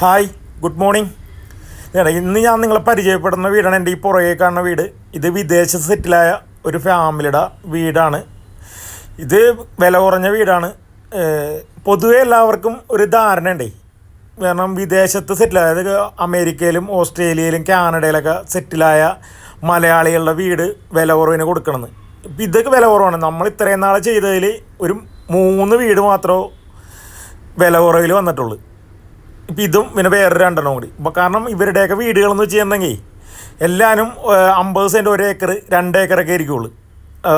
Hi good morning. എടാ ഇന്ന് ഞാൻ നിങ്ങളെ പരിചയപ്പെടുന്ന വീടാണ് എന്റെ ഈ പുറകെ കാണുന്ന വീട്. ഇത് വിദേശത്ത് സെറ്റിലായ ഒരു ഫാമിലിയുടെ വീടാണ്. ഇത് വില കുറഞ്ഞ വീടാണ്. പൊതുവെ എല്ലാവർക്കും ഒരു ധാരണയുണ്ടേ കാരണം വിദേശത്ത് സെറ്റിൽ അതായത് അമേരിക്കയിലും ഓസ്ട്രേലിയയിലും കാനഡയിലൊക്കെ സെറ്റിലായ മലയാളികളുടെ വീട് വില കുറവിന് കൊടുക്കണമെന്ന് ഇപ്പം ഇതൊക്കെ വില കുറവാണ്. നമ്മൾ ഇത്രയും നാൾ ചെയ്തതിൽ ഒരു മൂന്ന് വീട് മാത്രമേ വില കുറവിൽ വന്നിട്ടുള്ളൂ. ഇപ്പം ഇതും പിന്നെ വേറെ രണ്ടെണ്ണം കൂടി. ഇപ്പം കാരണം ഇവരുടെയൊക്കെ വീടുകളെന്ന് വെച്ച് കഴിഞ്ഞെങ്കിൽ എല്ലാവരും അമ്പത് സെന്റ് ഒരു ഏക്കർ രണ്ട് ഏക്കറൊക്കെ ആയിരിക്കുള്ളൂ.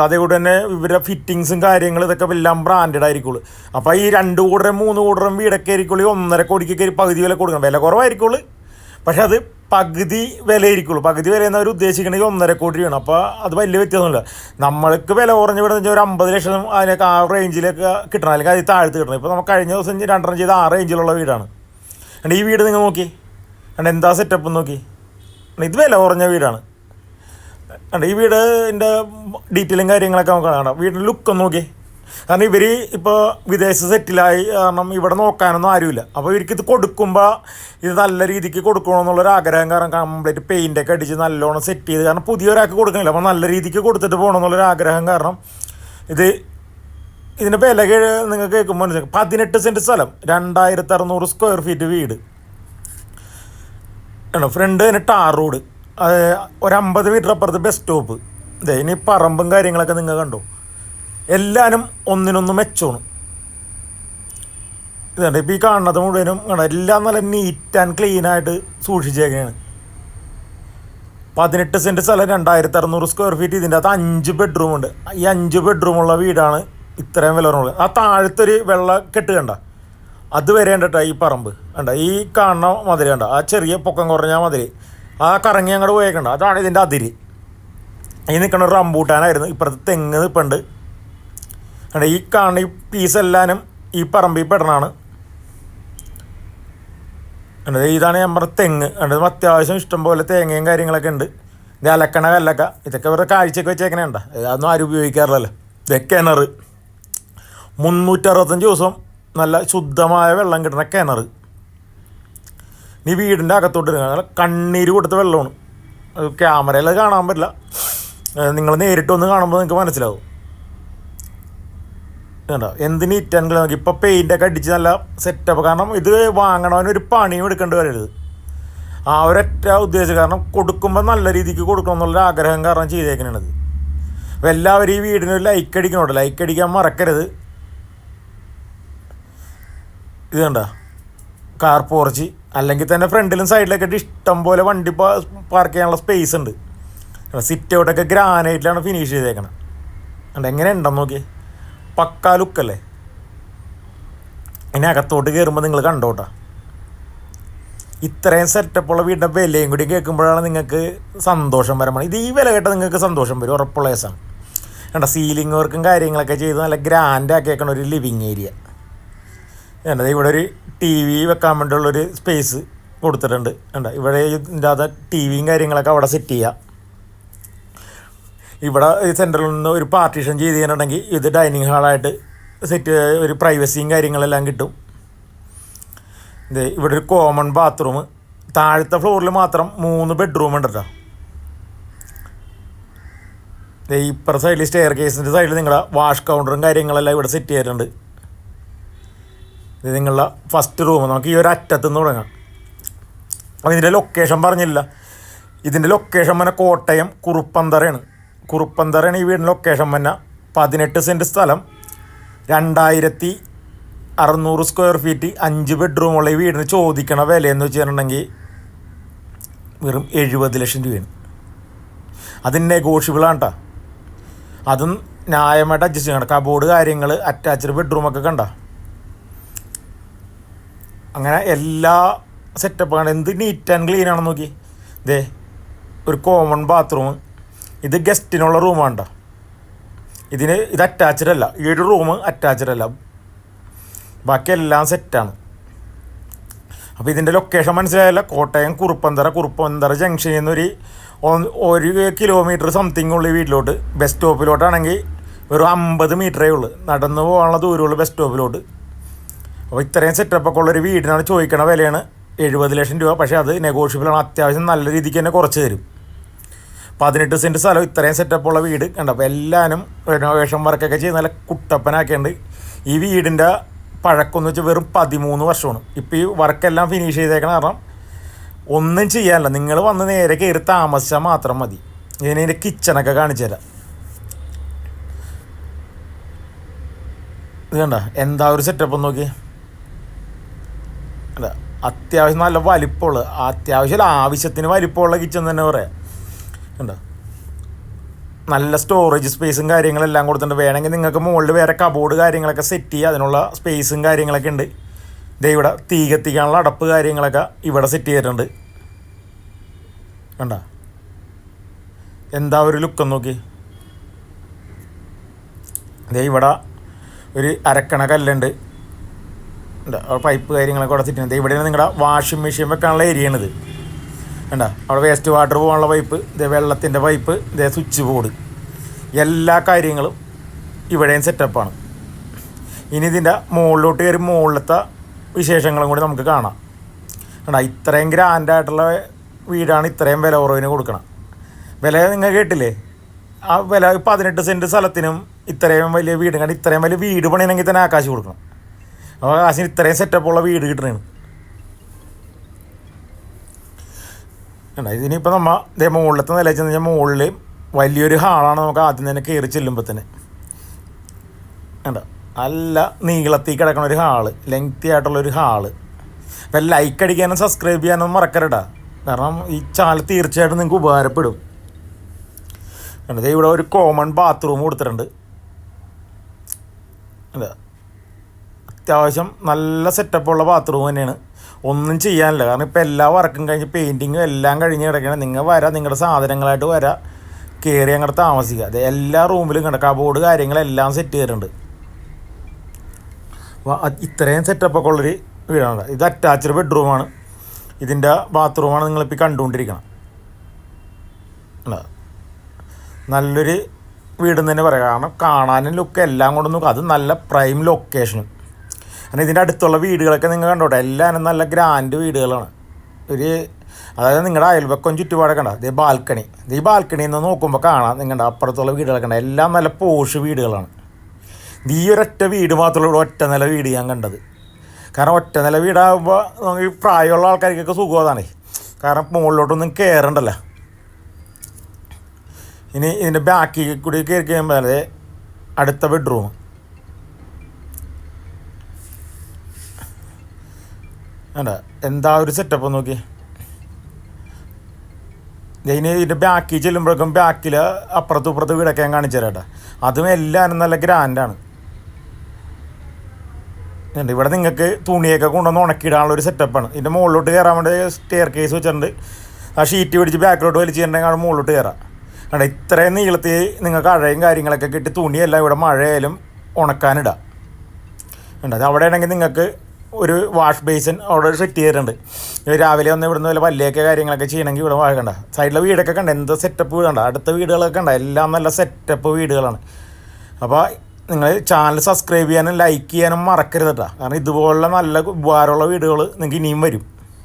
അതേകൂടെ തന്നെ ഇവരുടെ ഫിറ്റിങ്സും കാര്യങ്ങളും ഇതൊക്കെ എല്ലാം ബ്രാൻഡഡ് ആയിരിക്കുള്ളൂ. അപ്പോൾ ഈ രണ്ട് കൂടരം മൂന്ന് കൂടരം വീടൊക്കെ ആയിരിക്കുള്ളൂ ഒന്നര കോടിക്കൊക്കെ ഒരു പകുതി വില കൊടുക്കണം. വില കുറവായിരിക്കുള്ളൂ. പക്ഷേ അത് പകുതി വില ആയിരിക്കുള്ളൂ പകുതി വില എന്നവർ ഉദ്ദേശിക്കണമെങ്കിൽ ഒന്നര കോടി രൂപയാണ്. അപ്പോൾ അത് വലിയ വ്യത്യാസമൊന്നുമില്ല. നമ്മൾക്ക് വില കുറഞ്ഞ ഇവിടെ ഒരു അമ്പത് ലക്ഷം അതിനൊക്കെ ആ റേഞ്ചിലൊക്കെ കിട്ടണം. അല്ലെങ്കിൽ അതിൽ താഴ്ത്ത് കിട്ടണം. ഇപ്പോൾ നമുക്ക് കഴിഞ്ഞ ദിവസം രണ്ടെണ്ണം ചെയ്ത് ആ റേഞ്ചിലുള്ള വീടാണ്. കണ്ട ഈ വീട് നിങ്ങൾ നോക്കി. കണ്ട എന്താ സെറ്റപ്പ് നോക്കി. ഇത് വില കുറഞ്ഞ വീടാണ്. കണ്ട ഈ വീടിന്റെ ഡീറ്റെയിലും കാര്യങ്ങളൊക്കെ നമുക്ക് കാണാം. വീടിന്റെ ലുക്ക് ഒന്ന് നോക്കി. കാരണം ഇവർ ഇപ്പോൾ വിദേശ സെറ്റിലായി കാരണം ഇവിടെ നോക്കാനൊന്നും ആരുമില്ല. അപ്പോൾ ഇവർക്ക് ഇത് കൊടുക്കുമ്പോൾ ഇത് നല്ല രീതിക്ക് കൊടുക്കണമെന്നുള്ളൊരു ആഗ്രഹം കാരണം കംപ്ലീറ്റ് പെയിന്റൊക്കെ അടിച്ച് നല്ലോണം സെറ്റ് ചെയ്ത്. കാരണം പുതിയൊരാൾക്ക് കൊടുക്കണില്ല. അപ്പോൾ നല്ല രീതിക്ക് കൊടുത്തിട്ട് പോകണമെന്നുള്ളൊരു ആഗ്രഹം കാരണം ഇത് ഇതിന്റെ വില കേ- നിങ്ങൾക്ക് കേൾക്കുമ്പോൾ മനസ്സിലാക്കും പതിനെട്ട് സെന്റ് സ്ഥലം രണ്ടായിരത്തി അറുന്നൂറ് സ്ക്വയർ ഫീറ്റ് വീട്. ആണോ ഫ്രണ്ട് തന്നെ ടാർ റോഡ് ഒരു അമ്പത് മീറ്റർ അപ്പുറത്ത് ബസ് സ്റ്റോപ്പ് ഇതേ ഇനി പറമ്പും കാര്യങ്ങളൊക്കെ നിങ്ങൾ കണ്ടു? എല്ലാവരും ഒന്നിനൊന്ന് മെച്ചമാണ്. ഇതുണ്ട് ഇപ്പോൾ ഈ കാണുന്നത് മുഴുവനും കണ്ടോ? എല്ലാം നല്ല നീറ്റ് ആൻഡ് ക്ലീനായിട്ട് സൂക്ഷിച്ചേക്കാണ്. പതിനെട്ട് സെന്റ് സ്ഥലം രണ്ടായിരത്തി അറുന്നൂറ് സ്ക്വയർ ഫീറ്റ് ഇതിന്റെ അകത്ത് അഞ്ച് ബെഡ്റൂമുണ്ട് ഈ അഞ്ച് ബെഡ്റൂമുള്ള വീടാണ് ഇത്രയും വില കുറവുള്ളത് ആ താഴത്തൊരു വെള്ള കെട്ട് കണ്ട. അത് വരെ ഈ പറമ്പ്. കണ്ട ഈ കാണുന്ന മതിരി കണ്ട. ആ ചെറിയ പൊക്കം കുറഞ്ഞ മതിരി ആ കറങ്ങി അങ്ങോട്ട് പോയേക്കണ്ട അതാണ് ഇതിന്റെ അതിരി. ഈ നിൽക്കണ ഒരു റംബൂട്ടാനായിരുന്നു. ഇപ്പുറത്ത് തെങ്ങ് നിൽപ്പുണ്ട് കണ്ട ഈ കാണുന്ന ഈ പീസ് എല്ലാനും ഈ പറമ്പിൽ പെടണാണ്. കണ്ടത് ഇതാണ് നമ്മുടെ തെങ്ങ്. കണ്ടത് അത്യാവശ്യം ഇഷ്ടംപോലെ തേങ്ങയും കാര്യങ്ങളൊക്കെ ഉണ്ട്. ഇത് അലക്കണ കല്ലക്ക ഇതൊക്കെ ഇവരുടെ കാഴ്ചയൊക്കെ വെച്ചേക്കണേ ഉണ്ട അതൊന്നും ആരും ഉപയോഗിക്കാറില്ലല്ലോ. ഇതൊക്കെ കിണർ മുന്നൂറ്ററുപത്തഞ്ച് ദിവസം നല്ല ശുദ്ധമായ വെള്ളം കിട്ടുന്ന കിണർ നീ വീടിന്റെ അകത്തോട്ട് നല്ല കണ്ണീര് കൊടുത്ത വെള്ളമാണ്. ക്യാമറയിൽ അത് കാണാൻ പറ്റില്ല. നിങ്ങൾ നേരിട്ട് ഒന്ന് കാണുമ്പോൾ നിങ്ങൾക്ക് മനസ്സിലാവും. കണ്ടോ? എന്ത് നീറ്റ് ആൻഡ് ക്ലീൻ ഇപ്പോൾ പെയിന്റൊക്കെ അടിച്ച് നല്ല സെറ്റപ്പ് കാരണം ഇത് വാങ്ങണവന് ഒരു പണിയും എടുക്കേണ്ടി വരരുത്. ആ ഒരൊറ്റ ഉദ്ദേശം. കാരണം കൊടുക്കുമ്പോൾ നല്ല രീതിക്ക് കൊടുക്കണം എന്നുള്ള ആഗ്രഹം കാരണം ചെയ്തേക്കണത്. അപ്പോൾ എല്ലാവരും ഈ വീടിനൊരു ലൈക്ക് അടിക്കണോട്ടോ. ലൈക്ക് അടിക്കാൻ മറക്കരുത്. ഇത് കണ്ട? കാർ പോർച്ച് അല്ലെങ്കിൽ തന്നെ ഫ്രണ്ടിലും സൈഡിലൊക്കെ ഇഷ്ടം പോലെ വണ്ടി പാർക്ക് ചെയ്യാനുള്ള സ്പേസ് ഉണ്ട്. സിറ്റ് ഔട്ടൊക്കെ ഗ്രാനൈറ്റിലാണ് ഫിനിഷ് ചെയ്തേക്കണം. കണ്ട എങ്ങനെ ഉണ്ടെന്ന് നോക്കി പക്കാ ലുക്കല്ലേ ഇനി അകത്തോട്ട് കയറുമ്പോൾ നിങ്ങൾ കണ്ടോട്ടാ. ഇത്രയും സെറ്റപ്പുള്ള വീടിന്റെ വിലയും കൂടി കേൾക്കുമ്പോഴാണ് നിങ്ങൾക്ക് സന്തോഷം വരമാണ് ഇത് ഈ വില കേട്ടാൽ നിങ്ങൾക്ക് സന്തോഷം വരും ഉറപ്പുള്ള കേസാണ് കണ്ട സീലിംഗ് വർക്കും കാര്യങ്ങളൊക്കെ ചെയ്ത് നല്ല ഗ്രാൻഡ് ആക്കിയേക്കണ ഒരു ലിവിങ് ഏരിയ കണ്ടത് ഇവിടെ ഒരു ടി വി വെക്കാൻ വേണ്ടിയുള്ളൊരു സ്പേസ് കൊടുത്തിട്ടുണ്ട്. ഉണ്ട് ഇവിടെ ഇതിന്റെ ടി വിയും കാര്യങ്ങളൊക്കെ അവിടെ സെറ്റ് ചെയ്യാം. ഇവിടെ സെന്ററിൽ നിന്ന് ഒരു പാർട്ടീഷൻ ചെയ്ത് കഴിഞ്ഞിട്ടുണ്ടെങ്കിൽ ഇത് ഡൈനിങ് ഹാളായിട്ട് സെറ്റ് ഒരു പ്രൈവസിയും കാര്യങ്ങളെല്ലാം കിട്ടും. ഇത് ഇവിടെ ഒരു കോമൺ ബാത്റൂം താഴത്തെ ഫ്ലോറിൽ മാത്രം മൂന്ന് ബെഡ്റൂം ഉണ്ട് കേട്ടോ ദേ ഇപ്പുറ സൈഡിൽ സ്റ്റെയർ കേസിന്റെ സൈഡിൽ നിങ്ങളുടെ വാഷ് കൗണ്ടറും കാര്യങ്ങളെല്ലാം ഇവിടെ സെറ്റ് ചെയ്തിട്ടുണ്ട്. ഇത് നിങ്ങളുടെ ഫസ്റ്റ് റൂം നമുക്ക് ഈ ഒരു അറ്റത്ത് നിന്ന് തുടങ്ങാം. അപ്പോൾ ഇതിന്റെ ലൊക്കേഷൻ പറഞ്ഞില്ല. ഇതിന്റെ ലൊക്കേഷൻ പറഞ്ഞാൽ കോട്ടയം കുറുപ്പന്തറയാണ്. കുറുപ്പന്തറയാണ് ഈ വീടിന്റെ ലൊക്കേഷൻ പറഞ്ഞാൽ പതിനെട്ട് സെന്റ് സ്ഥലം. രണ്ടായിരത്തി അറുന്നൂറ് സ്ക്വയർ ഫീറ്റ് അഞ്ച് ബെഡ്റൂമുള്ള ഈ വീടിന് ചോദിക്കണ വിലയെന്ന് വെച്ചിട്ടുണ്ടെങ്കിൽ വെറും എഴുപത് ലക്ഷം രൂപയാണ്. അത് നെഗോഷ്യബിളാണ് കേട്ടോ അതും ന്യായമായിട്ട് അഡ്ജസ്റ്റ് ചെയ്യണം കബോർഡ് കാര്യങ്ങൾ അറ്റാച്ച്ഡ് ബെഡ്റൂമൊക്കെ കണ്ട. അങ്ങനെ എല്ലാ സെറ്റപ്പാണ് എന്ത് നീറ്റ് ആൻഡ് ക്ലീൻ ആണെന്ന് നോക്കി. ദേ ഒരു കോമൺ ബാത്റൂം ഇത് ഗസ്റ്റിനുള്ള റൂമാണ് കേട്ടോ ഇതിന് ഇത് അറ്റാച്ച്ഡ് അല്ല. ഈ ഒരു റൂം അറ്റാച്ച്ഡ് അല്ല. ബാക്കി എല്ലാം സെറ്റാണ് അപ്പോൾ ഇതിന്റെ ലൊക്കേഷൻ മനസ്സിലായല്ല? കോട്ടയം കുറുപ്പന്തറ കുറുപ്പന്തറ ജംഗ്ഷനിൽ നിന്നൊരു ഒരു കിലോമീറ്റർ സംതിങ് ഉള്ളു വീട്ടിലോട്ട്. ബസ് സ്റ്റോപ്പിലോട്ടാണെങ്കിൽ ഒരു അമ്പത് മീറ്ററേ ഉള്ളൂ. നടന്നു പോകാനുള്ള ദൂരമുള്ളൂ ബസ് സ്റ്റോപ്പിലോട്ട് അപ്പോൾ ഇത്രയും സെറ്റപ്പൊക്കെ ഉള്ളൊരു വീടിനാണ് ചോദിക്കണ വിലയാണ്. എഴുപത് ലക്ഷം രൂപ. പക്ഷേ അത് നെഗോഷ്യബിളാണ് അത്യാവശ്യം നല്ല രീതിക്ക് തന്നെ കുറച്ച് തരും. പതിനെട്ട് സെന്റ് സ്ഥലം ഇത്രയും സെറ്റപ്പുള്ള വീട്. കണ്ട? അപ്പോൾ എല്ലാവരും റിനോവേഷൻ വർക്കൊക്കെ ചെയ്ത് നല്ല കുട്ടപ്പനാക്കിയുണ്ട് ഈ വീടിന്റെ പഴക്കമെന്ന് വെച്ചാൽ വെറും പതിമൂന്ന് വർഷമാണ്. ഇപ്പോൾ ഈ വർക്കെല്ലാം ഫിനിഷ് ചെയ്തേക്കണ കാരണം ഒന്നും ചെയ്യാനില്ല. നിങ്ങൾ വന്ന് നേരെ കയറി താമസിച്ചാൽ മാത്രം മതി. ഇതിന്റെ കിച്ചണൊക്കെ കാണിച്ചു തരാം. ഇത് കണ്ട? എന്താ ഒരു സെറ്റപ്പ് നോക്കി അല്ല അത്യാവശ്യം നല്ല വലിപ്പമുള്ള അത്യാവശ്യം ആവശ്യത്തിന് വലിപ്പമുള്ള കിച്ചൺ തന്നെ പറയാം കണ്ടോ? നല്ല സ്റ്റോറേജ് സ്പേസും കാര്യങ്ങളെല്ലാം കൊടുത്തിട്ടുണ്ട്. വേണമെങ്കിൽ നിങ്ങൾക്ക് മുകളിൽ വേറെ കബോർഡ് കാര്യങ്ങളൊക്കെ സെറ്റ് ചെയ്യുക അതിനുള്ള സ്പേസും കാര്യങ്ങളൊക്കെ ഉണ്ട്. ദേ ഇവിടെ തീ കത്തിക്കാനുള്ള അടപ്പ് കാര്യങ്ങളൊക്കെ ഇവിടെ സെറ്റ് ചെയ്തിട്ടുണ്ട്. കണ്ട? എന്താ ഒരു ലുക്കം നോക്കി. ദേ ഇവിടെ ഒരു അരക്കണ കല്ലുണ്ട്. ഉണ്ട് പൈപ്പ് കാര്യങ്ങളൊക്കെ അവിടെ സെറ്റ് ഇവിടെയാണ് നിങ്ങളുടെ വാഷിംഗ് മെഷീൻ വെക്കാനുള്ള ഏരിയയാണിത് കണ്ട? അവിടെ വേസ്റ്റ് വാട്ടർ പോകാനുള്ള പൈപ്പ് ഇതേ വെള്ളത്തിന്റെ പൈപ്പ് ഇതേ സ്വിച്ച് ബോർഡ് എല്ലാ കാര്യങ്ങളും ഇവിടെയും സെറ്റപ്പാണ് ഇനി ഇതിന്റെ മുകളിലോട്ട് കയറി മുകളിലത്തെ വിശേഷങ്ങളും കൂടി നമുക്ക് കാണാം. കണ്ട? ഇത്രയും ഗ്രാൻഡായിട്ടുള്ള വീടാണ് ഇത്രയും വില കുറവിന് കൊടുക്കണം വില നിങ്ങൾ കേട്ടില്ലേ? ആ വില പതിനെട്ട് സെന്റ് സ്ഥലത്തിനും ഇത്രയും വലിയ വീട് കണ്ട്? ഇത്രയും വലിയ വീട് പണിയണമെങ്കിൽ തന്നെ ആകാശ് കൊടുക്കണം. അപ്പോൾ കാശിന് ഇത്രയും സെറ്റപ്പുള്ള വീട് കിട്ടണേണ്. കണ്ടോ ഇതിനിപ്പോൾ നമ്മൾ ഇതേ മുകളിലത്തെ നില ചെന്ന് കഴിഞ്ഞാൽ മുകളിൽ വലിയൊരു ഹാളാണ് നമുക്ക് ആദ്യം തന്നെ കയറി ചെല്ലുമ്പോൾ തന്നെ. കണ്ടോ നല്ല നീളത്തിൽ കിടക്കണ ഒരു ഹാൾ ലെങ്തി ആയിട്ടുള്ളൊരു ഹാൾ. അപ്പം ലൈക്ക് അടിക്കാനും സബ്സ്ക്രൈബ് ചെയ്യാനും മറക്കരുടാ. കാരണം ഈ ചാനൽ തീർച്ചയായിട്ടും നിങ്ങൾക്ക് ഉപകാരപ്പെടും. കണ്ടത് ഇവിടെ ഒരു കോമൺ ബാത്റൂം കൊടുത്തിട്ടുണ്ട്. അതെ അത്യാവശ്യം നല്ല സെറ്റപ്പുള്ള ബാത്റൂം തന്നെയാണ്. ഒന്നും ചെയ്യാനില്ല. കാരണം ഇപ്പോൾ എല്ലാ വർക്കും കഴിഞ്ഞ് പെയിന്റിങ്ങും എല്ലാം കഴിഞ്ഞ് കിടക്കണം നിങ്ങൾ വരാം നിങ്ങളുടെ സാധനങ്ങളായിട്ട് വരാം. കയറി അങ്ങോട്ട് താമസിക്കുക അത് എല്ലാ റൂമിലും കണ്ട കബോർഡ് കാര്യങ്ങളെല്ലാം സെറ്റ് ചെയ്തിട്ടുണ്ട്. ഇത്രയും സെറ്റപ്പൊക്കെ ഉള്ളൊരു വീടാണ്. ഇത് അറ്റാച്ച്ഡ് ബെഡ്റൂമാണ് ഇതിന്റെ ബാത്റൂമാണ് നിങ്ങളിപ്പോൾ കണ്ടുകൊണ്ടിരിക്കണം? നല്ലൊരു വീടെന്ന് തന്നെ പറയാം. കാരണം കാണാനും ലുക്ക് എല്ലാം കൊണ്ടൊന്നും അത് നല്ല പ്രൈം ലൊക്കേഷനും കാരണം ഇതിന്റെ അടുത്തുള്ള വീടുകളൊക്കെ നിങ്ങൾ കണ്ടോട്ടെ? എല്ലാവരും നല്ല ഗ്രാൻഡ് വീടുകളാണ്. ഒരു അതായത് നിങ്ങളുടെ അയൽവക്കം ചുറ്റുപാടൊക്കെ ഉണ്ട്? ഇത് ബാൽക്കണി. ഈ ബാൽക്കണിയിൽ നിന്ന് നോക്കുമ്പോൾ കാണാം നിങ്ങളുടെ അപ്പുറത്തുള്ള വീടുകളൊക്കെ ഉണ്ട്. എല്ലാം നല്ല പോഷ് വീടുകളാണ്. ഈ ഒരൊറ്റ വീട് മാത്രമേ ഇവിടെ ഒറ്റ നില വീട് ഞാൻ കണ്ടത്. കാരണം ഒറ്റ നില വീടാകുമ്പോൾ ഈ പ്രായമുള്ള ആൾക്കാർക്കൊക്കെ സുഖമാണേ കാരണം മുകളിലോട്ടൊന്നും കയറണ്ടല്ലോ ഇനി ഇതിന്റെ ബാക്കി കൂടി കയറി കഴിയുമ്പോൾ അടുത്ത ബെഡ്റൂം വേണ്ട എന്താ ഒരു സെറ്റപ്പ് നോക്കി ഇതിന് ഇതിന്റെ ബാക്കിൽ ചെല്ലുമ്പോഴേക്കും ബാക്കിൽ അപ്പുറത്തും ഇപ്പുറത്ത് വീടൊക്കെ ഞാൻ കാണിച്ചു തരാം അതും എല്ലാവരും നല്ല ഗ്രാൻഡാണ് ഉണ്ട് ഇവിടെ നിങ്ങൾക്ക് തുണിയൊക്കെ കൊണ്ടുവന്ന് ഉണക്കിയിടാനുള്ള ഒരു സെറ്റപ്പാണ് ഇതിന്റെ മുകളിലോട്ട് കയറാൻ വേണ്ടി സ്റ്റെയർ കേസ് വെച്ചിട്ടുണ്ട്. ആ ഷീറ്റ് പിടിച്ച് ബാക്കിലോട്ട് വലിച്ചിട്ടുണ്ടെങ്കിൽ മുകളിലോട്ട് കയറാം. കണ്ട? ഇത്രയും നീളത്തിൽ നിങ്ങൾക്ക് അഴയും കാര്യങ്ങളൊക്കെ കിട്ടി. തുണിയെല്ലാം ഇവിടെ മഴയായാലും ഉണക്കാനിടാം. ഉണ്ട് അത് അവിടെ ആണെങ്കിൽ നിങ്ങൾക്ക് ഒരു വാഷ് ബേസിൻ അവിടെ സെറ്റ് ചെയ്തിട്ടുണ്ട്. രാവിലെ ഒന്ന് ഇവിടുന്ന് വല്ല പല്ലിയൊക്കെ കാര്യങ്ങളൊക്കെ ചെയ്യണമെങ്കിൽ ഇവിടെ വാഴണ്ട സൈഡിലെ വീടൊക്കെ കണ്ട. എന്ത് സെറ്റപ്പ് വീടുണ്ട് അടുത്ത വീടുകളൊക്കെ കണ്ട. എല്ലാം നല്ല സെറ്റപ്പ് വീടുകളാണ്. അപ്പോൾ നിങ്ങൾ ചാനൽ സബ്സ്ക്രൈബ് ചെയ്യാനും ലൈക്ക് ചെയ്യാനും മറക്കരുത് കേട്ടോ കാരണം ഇതുപോലുള്ള നല്ല ഉപകാരമുള്ള വീടുകൾ നിങ്ങൾക്ക് ഇനിയും വരും.